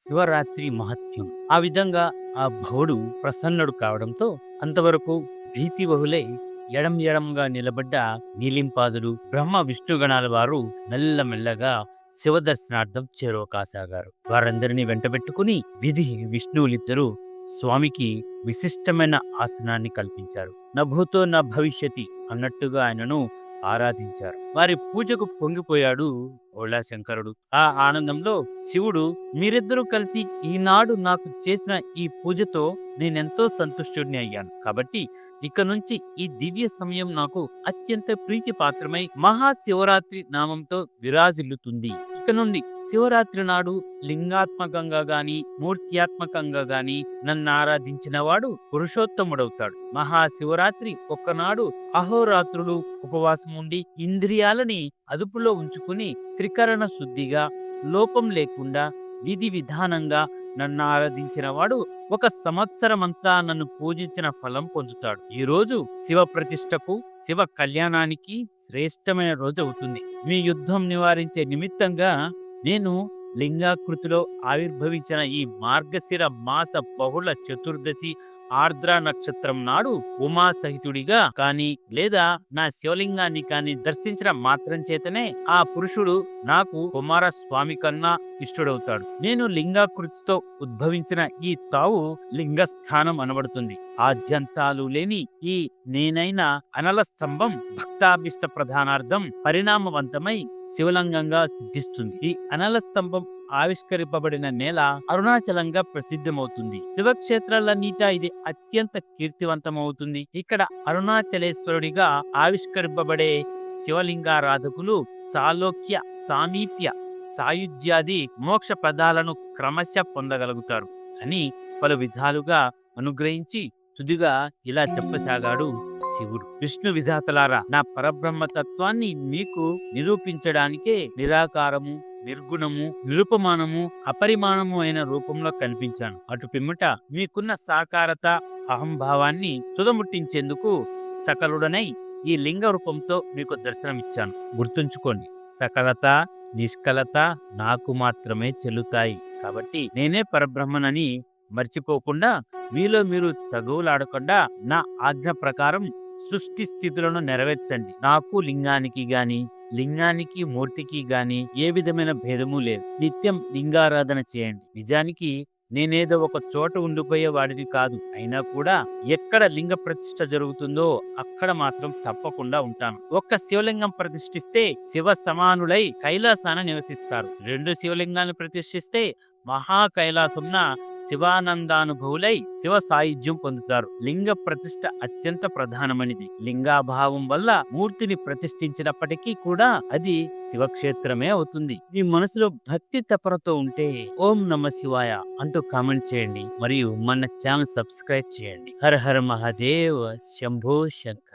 శివరాత్రి మహత్యం. ఆ విధంగా ఆ భవుడు ప్రసన్నుడు కావడంతో అంతవరకు భీతి బహులై ఎడం ఎడంగా నిలబడ్డ నీలింపాదులు బ్రహ్మ విష్ణుగణాల వారు మెల్లమెల్లగా శివదర్శనార్థం చేరువకాసాగారు. వారందరినీ వెంటబెట్టుకుని విధి విష్ణువులిద్దరూ స్వామికి విశిష్టమైన ఆసనాన్ని కల్పించారు. నభూతో నా భవిష్యతి అన్నట్టుగా ఆయనను ఆరాధించారు. వారి పూజకు పొంగిపోయాడు ఓళాశంకరుడు. ఆ ఆనందంలో శివుడు మీరిద్దరూ కలిసి ఈనాడు నాకు చేసిన ఈ పూజతో నేనెంతో సంతుష్టుడిని అయ్యాను. కాబట్టి ఇక నుంచి ఈ దివ్య సమయం నాకు అత్యంత ప్రీతి పాత్రమై మహాశివరాత్రి నామంతో విరాజిల్లుతుంది. ఇక నుండి శివరాత్రి నాడు లింగాత్మకంగా గాని మూర్త్యాత్మకంగా గాని నన్ను ఆరాధించిన వాడు పురుషోత్తముడవుతాడు. మహాశివరాత్రి ఒక్కనాడు అహోరాత్రులు ఉపవాసం ఉండి ఇంద్రియాలని అదుపులో ఉంచుకుని త్రికరణ శుద్ధిగా లోపం లేకుండా విధి విధానంగా నన్ను ఆరాధించిన వాడు ఒక సంవత్సరమంతా నన్ను పూజించిన ఫలం పొందుతాడు. ఈ రోజు శివ ప్రతిష్టకు శివ కళ్యాణానికి శ్రేష్టమైన రోజు అవుతుంది. మీ యుద్ధం నివారించే నిమిత్తంగా నేను లింగాకృతిలో ఆవిర్భవించిన ఈ మార్గశిర మాస బహుళ చతుర్దశి ఆర్ద్ర నక్షత్రం నాడు ఉమా సహితుడిగా కాని లేదా నా శివలింగాన్ని కాని దర్శించిన మాత్రం చేతనే ఆ పురుషుడు నాకు కుమారస్వామి కన్నా ఇష్టడవుతాడు. నేను లింగాకృతితో ఉద్భవించిన ఈ తావు లింగస్థానం అనబడుతుంది. ఆద్యంతాలు లేని ఈ నేనైన అనల స్తంభం భక్తాభిష్ట ప్రధానార్థం పరిణామవంతమై శివలింగంగా సిద్ధిస్తుంది. ఈ అనల స్తంభం ఆవిష్కరింపబడిన నేల అరుణాచలంగా ప్రసిద్ధమవుతుంది. శివక్షేత్రాలన్నిట ఇది అత్యంత కీర్తివంతమవుతుంది. ఇక్కడ అరుణాచలేశ్వరుడిగా ఆవిష్కరింపబడే శివలింగారాధకులు సాలోక్య సామీప్య సాయుధ్యాది మోక్ష పదాలను క్రమశ పొందగలుగుతారు అని పలు విధాలుగా అనుగ్రహించి తుదిగా ఇలా చెప్పసాగాడు శివుడు. విష్ణు విధాతలారా నా పరబ్రహ్మ తత్వాన్ని మీకు నిరూపించడానికే నిరాకారము నిర్గుణము నిరుపమానము అపరిమాణము అయిన రూపంలో కనిపించాను. అటు పిమ్మట మీకున్న సాకారత అహంభావాన్ని తుదముట్టించేందుకు సకలుడనై ఈ లింగ రూపంతో మీకు దర్శనమిచ్చాను. గుర్తుంచుకోండి సకలత నిష్కలత నాకు మాత్రమే చెల్లుతాయి. కాబట్టి నేనే పరబ్రహ్మనని మర్చిపోకుండా మీలో మీరు తగువులాడకుండా నా ఆజ్ఞ ప్రకారం సృష్టి స్థితులను నెరవేర్చండి. నాకు లింగానికి గాని లింగానికి మూర్తికి గాని ఏ విధమైన భేదము లేదు. నిత్యం లింగారాధన చేయండి. నిజానికి నేనేదో ఒక చోట ఉండిపోయే వాడిని కాదు. అయినా కూడా ఎక్కడ లింగ ప్రతిష్ఠ జరుగుతుందో అక్కడ మాత్రం తప్పకుండా ఉంటాను. ఒక్క శివలింగం ప్రతిష్ఠిస్తే శివ సమానులై కైలాసాన నివసిస్తారు. రెండు శివలింగాలను ప్రతిష్ఠిస్తే మహా కైలాసంన శివానందానుభవులై శివ సాయుధ్యం పొందుతారు. లింగ ప్రతిష్ట అత్యంత ప్రధానమైనది. లింగాభావం వల్ల మూర్తిని ప్రతిష్ఠించినప్పటికీ కూడా అది శివక్షేత్రమే అవుతుంది. మీ మనసులో భక్తి తపరతో ఉంటే ఓం నమ శివాయ అంటూ కామెంట్ చేయండి. మరియు మన ఛానల్ సబ్స్క్రైబ్ చేయండి. హర హర మహాదేవ్ శంభో శంకర్